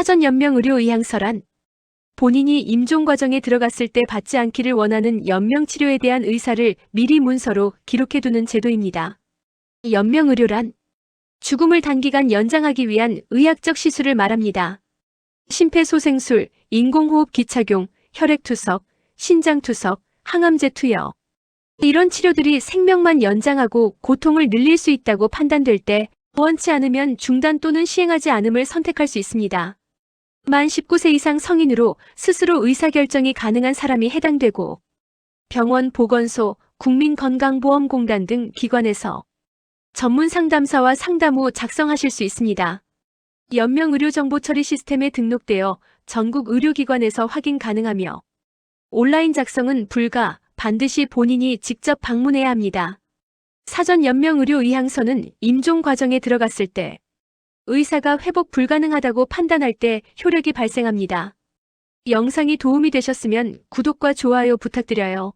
사전 연명 의료 의향서란 본인이 임종 과정에 들어갔을 때 받지 않기를 원하는 연명 치료에 대한 의사를 미리 문서로 기록해두는 제도입니다. 연명 의료란 죽음을 단기간 연장하기 위한 의학적 시술을 말합니다. 심폐소생술, 인공호흡 기착용, 혈액투석, 신장투석, 항암제 투여. 이런 치료들이 생명만 연장하고 고통을 늘릴 수 있다고 판단될 때 원치 않으면 중단 또는 시행하지 않음을 선택할 수 있습니다. 만 19세 이상 성인으로 스스로 의사결정이 가능한 사람이 해당되고 병원, 보건소, 국민건강보험공단 등 기관에서 전문 상담사와 상담 후 작성하실 수 있습니다. 연명 의료정보 처리 시스템에 등록되어 전국 의료기관에서 확인 가능하며 온라인 작성은 불가, 반드시 본인이 직접 방문해야 합니다. 사전 연명 의료 의향서는 임종 과정에 들어갔을 때 의사가 회복 불가능하다고 판단할 때 효력이 발생합니다. 영상이 도움이 되셨으면 구독과 좋아요 부탁드려요.